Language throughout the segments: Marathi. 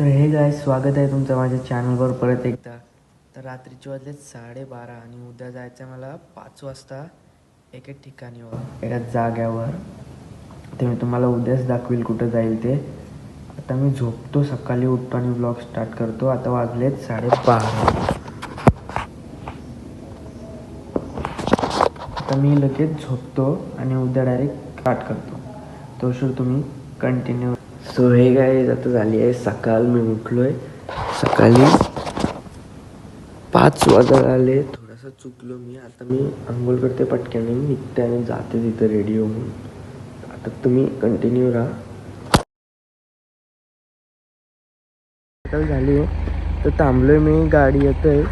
तर हे गाय स्वागत आहे तुमचं माझ्या चॅनलवर परत एकदा. तर रात्रीचे वाजले साडेबारा आणि उद्या जायचं आहे मला पाच वाजता एके ठिकाणी एका जाग्यावर. ते मी तुम्हाला उद्याच दाखवेल कुठं जाईल ते. आता मी झोपतो सकाळी उठतो आणि ब्लॉग स्टार्ट करतो. आता वाजलेत साडेबारा. आता मी लगेच झोपतो आणि उद्या डायरेक्ट स्टार्ट करतो. तो शूर तुम्ही कंटिन्यू सो हे काय आता झाली आहे सकाळ मी उठलो आहे सकाळी पाच वाजायला आले थोडासा चुकलो मी. आता मी आंघोळ करते पटक्याने निघते आणि जाते तिथं रेडिओ होऊन आता तुम्ही कंटिन्यू राहा. सकाळ झाली आहे तर थांबलोय मी गाडी येतोय.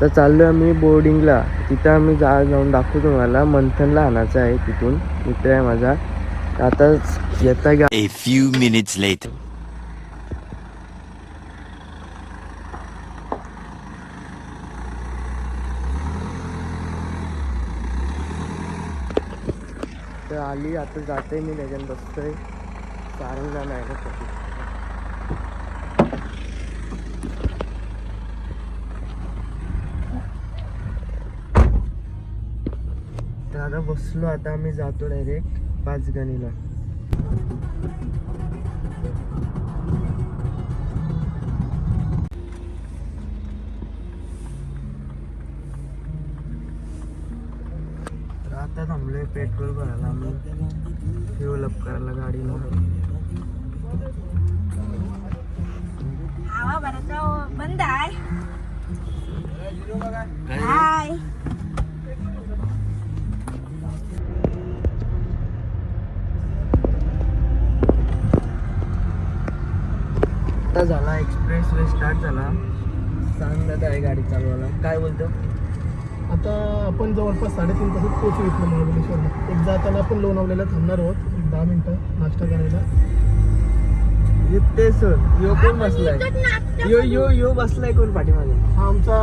तर चाललोय आम्ही बोर्डिंगला तिथं आम्ही जा जाऊन दाखवतो तुम्हाला. मंथनला आणायचं आहे तिथून. मित्र आहे माझा. आता येता गा A few minutes later. तर आली आता जाते मी त्याच्यात बसतोय. सारंगला नाही ना कधी? आता बसलो आता आम्ही जातो डायरेक्ट पाच गणीला. तर आता थांबलोय पेट्रोल भरायला. आम्ही फ्युल अप करायला गाडीला बंद आहे हाय आता झाला एक्सप्रेस वे स्टार्ट झाला. सांग दादा आहे गाडी चालवायला. काय बोलतो? आता आपण जवळपास साडेतीन तासात पोहोचू इथलं महाबळेश्वरला. एक जाताना आपण लोणावलेला थांबणार आहोत. एक दहा मिनटं नाश्ता करायला. ते सर यो कोण बसलाय? यो यो यो बसलाय कोण पाठीमागे? हा आमचा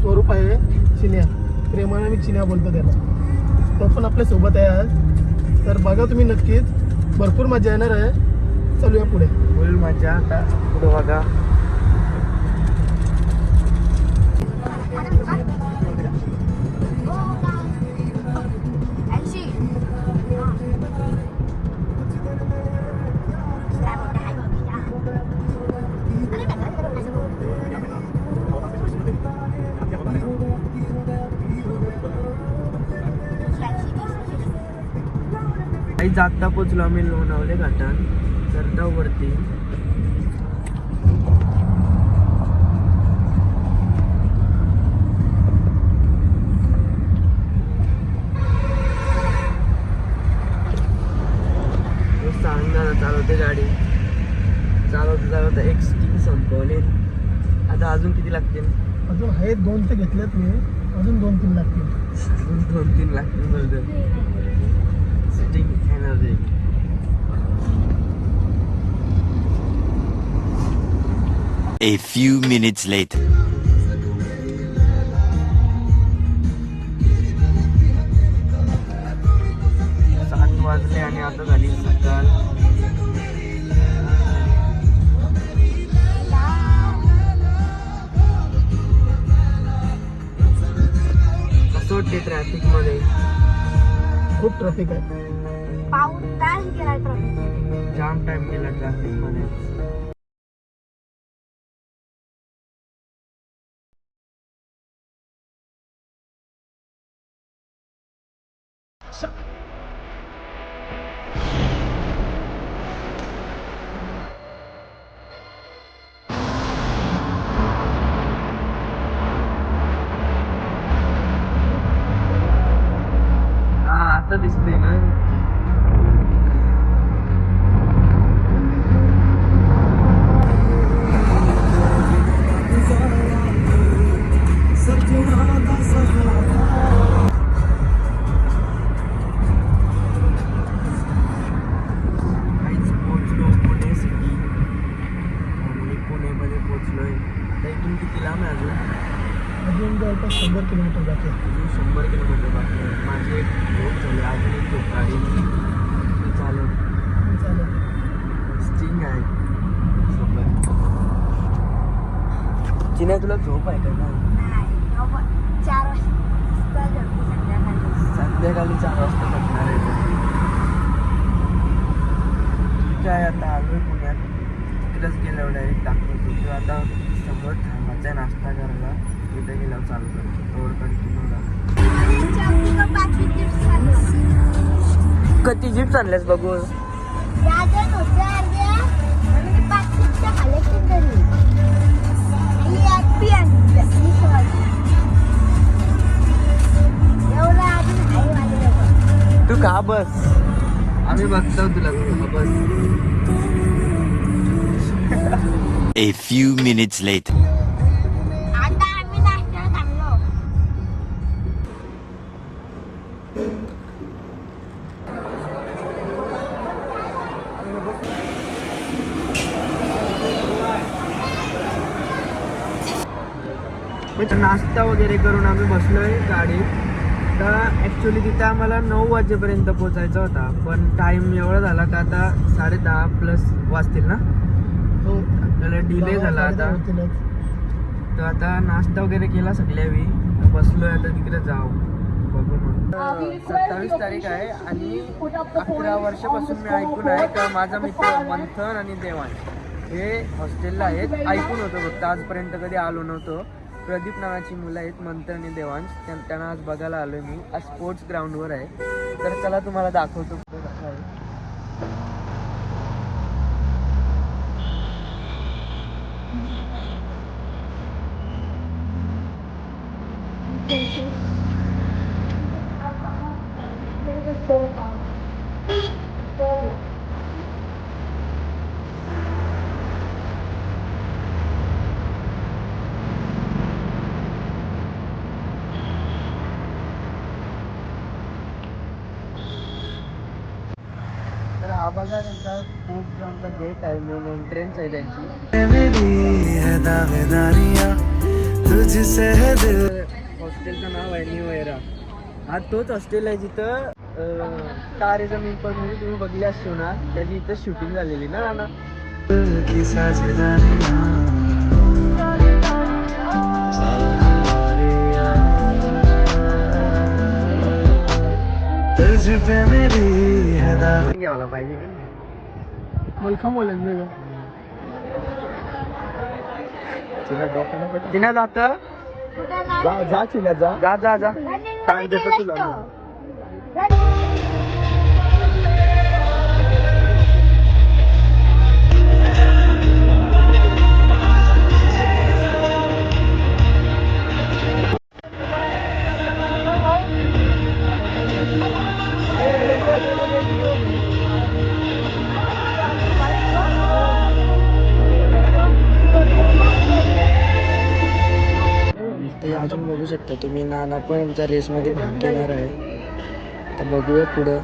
स्वरूप आहे चिन्या. प्रेमाने मी चिन्या बोलतो त्याला. तो पण आपल्यासोबत आहे आज. तर बघा तुम्ही नक्कीच भरपूर मजा येणार आहे. चालूया पुढे. फुल मजा. आता पुढं बघा. काही जागता पोचलो आम्ही लोणावले घाटात सरटावरती सांग दादा चालवते गाडी. चालवता चालवता एक स्टिंग संपवले. आता अजून किती लागतील? अजून आहेत दोन ते घेतलेत मी. अजून दोन तीन लागतील. अजून दोन तीन लागतील Sting energy A few minutes later. सात वाजले आणि आता झाली सकाळ. कसं वाटते ट्रॅफिकमध्ये? खूप ट्रॅफिक आहे. पाऊस तास गेला ट्रॉफिक जाम टाइम गेला ट्रॅफिकमध्ये. चिन्या तुला झोप आहे का? चार वाजता झोपते संध्याकाळी संध्याकाळी चार वाजता झोपणार आहे तो. ठीक आहे आता आलोय पुण्यात. तिकडेच गेल्यावर डायरेक्ट दाखवतो किंवा आता समोर थांबायचा नाश्ता करायला. तिथे गेल्यावर चालू करतो. तोवर कंटिन्यू कधी जीप आणल्यास बघू तू का बस आम्ही बघतो तुला तू बस A few minutes later. नाश्ता वगैरे करून आम्ही बसलोय गाडीत. तर ॲक्च्युली तिथे आम्हाला नऊ वाजेपर्यंत पोचायचा होता. पण टाइम एवढा झाला का आता साडे दहा प्लस वाजतील ना? हो. आपल्याला डिले झाला आता. तर आता नाश्ता वगैरे केला सगळ्यावी तर बसलोय आता तिकडे जाऊ. सत्तावीस तारीख आहे आणि अकरा वर्षापासून मी ऐकून आहे का माझा मित्र मंथन आणि देवान. हे हॉस्टेलला आहेत. ऐकून होतो फक्त. आजपर्यंत कधी आलो नव्हतो. प्रदीप नावाची मुलं आहेत मंथन आणि देवांश. त्यांना आज बघायला आलोय मी. आज स्पोर्ट्स ग्राउंडवर आहे. तर चला तुम्हाला दाखवतो कसं आहे हा बघा त्यांचा स्पोर्ट्स ग्राउंडचा गेट आहे. मेन एंट्रन्स आहे त्यांची. हॉस्टेलचं नाव आहे न्यू एरा हा तोच हॉस्टेल आहे जिथं अं, तारे जमीन पर movie तुम्ही बघली असतो ना त्याची इथं शूटिंग झालेली ना नाना. घ्यायला पाहिजे. मलखाम बोलायचं नाही का तिने जात जा जा चिन्या जा. जा जा जा. काय देतो तुला. शकता तुम्ही नाना पण यांच्या रेसमध्ये भाग घेणार आहे. तर बघूया पुढं.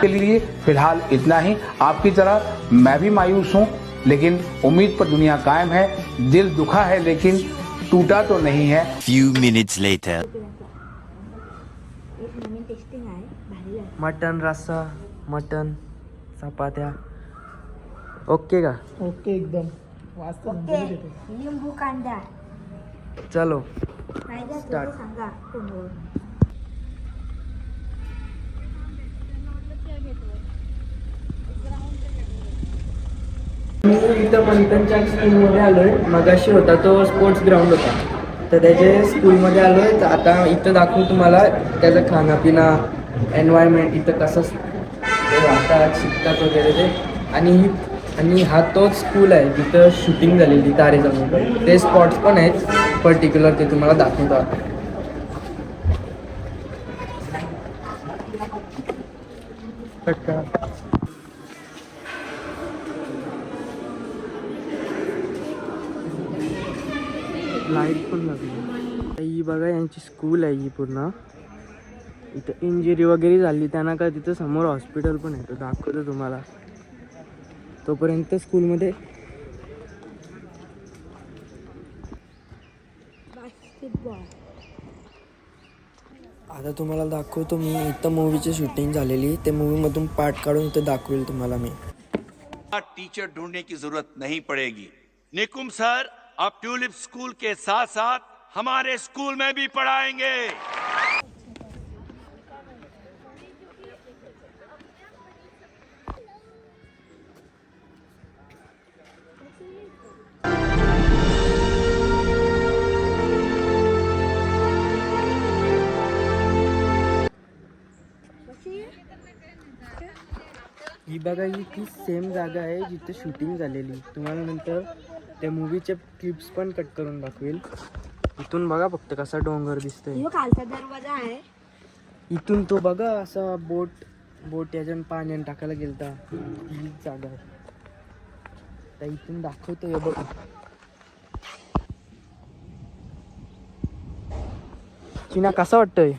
के लिए फ़िलहाल इतना ही। आपकी तरह मैं भी मायूस हूँ लेकिन उम्मीद पर दुनिया कायम है। दिल दुखा है लेकिन टूटा तो नहीं है। Few minutes later. मटन रस्सा मटन चपात्या. ओके का? ओके एकदम. ओके. लिंबू कांदा. चलो. पाहिजे असेल Start. तर सांगा फोनवर मी इथं मंथनच्या स्कूलमध्ये आलोय. मगाशी होता तो स्पोर्ट्स ग्राउंड होता. तर त्याच्या स्कूलमध्ये आलोय. तर आता इथं दाखवू तुम्हाला त्याचं खानापिना एन्व्हायरमेंट इथं कसं ते राहतात शिकतात वगैरे ते. आणि ही आणि हा तोच स्कूल आहे जिथं शूटिंग झालेली तारे जमीनवर ते स्पॉट्स पण आहेत. पर्टिक्युलर ते तुम्हाला दाखवतो लाइट पण लागली. ही बघा यांची स्कूल आहे ही पूर्ण. इथं इंजुरी वगैरे झाली त्यांना का तिथं समोर हॉस्पिटल पण आहे तो दाखवतो तुम्हाला. तोपर्यंत स्कूलमध्ये आता तुम्हाला दाखवतो मी इथं मूवीची शूटिंग झालेली. ते मूवीमधून पार्ट काढून इथं दाखवेल तुम्हाला मी. टीचर ढूंढने की जरूरत नहीं पड़ेगी। निकुम सर अब ट्यूलिप स्कूल के साथ साथ हमारे स्कूल में भी पढ़ाएंगे। बघा ही ती सेम जागा आहे जिथे शूटिंग झालेली. तुम्हाला नंतर त्या मूवीचे क्लिप्स पण कट करून दाखवेल. इथून बघा फक्त कसा डोंगर दिसतोय. यो खालचा दरवाजा आहे. इथून तो बघा असा बोट बोट याच्यानं पाण्याने टाकायला गेलता. हीच जागा आहे. तर इथून दाखवतोय हे बघ. चिना कसा वाटतोय?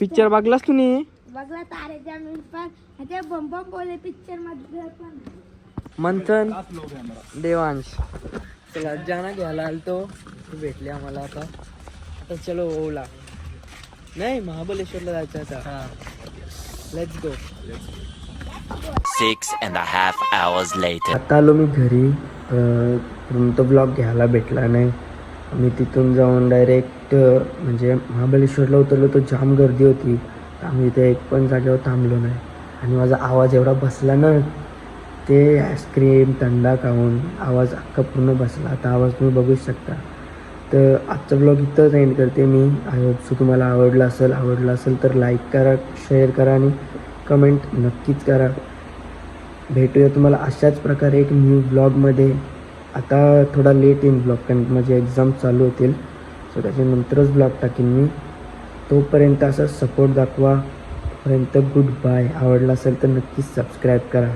पिक्चर बघलास नाही? बघला तारे जमीन पण. ते बम बम बोले पिक्चरमध्ये पण मंथन देवांश. चला जाना घ्यायला आलतो. तो भेटले आम्हाला आता. आता चलो ओला. नाही महाबलेश्वरला जायचं आता. Let's go and a half hours later. आता आलो मी घरी. तो ब्लॉग घ्यायला भेटला नाही. मी तिथून जाऊन डायरेक्ट म्हणजे महाबळेश्वरला उतरलो तो जाम गर्दी होती. आम्ही इथे एक पण जागेवर थांबलो नाही. आणि माझा आवाज एवढा बसला ना ते आईस्क्रीम थंडा खाऊन आवाज अख्खा पूर्ण बसला. आता आवाज तुम्ही बघूच शकता. तर आजचा ब्लॉग इथंच एंड करते मी. आय होप सो तुम्हाला आवडला असेल आवडला असेल तर लाईक करा शेअर करा आणि कमेंट नक्कीच करा. भेटूया तुम्हाला अशाच प्रकारे एक न्यू ब्लॉगमध्ये आता थोडा लेट येईन ब्लॉग कारण माझे एक्झाम चालू होतील. सो त्याच्यानंतरच ब्लॉग टाकीन मी. तोपर्यंत असा सपोर्ट दाखवा. पर्यंत गुड बाय आवडला असेल तर नक्कीच सबस्क्राईब करा.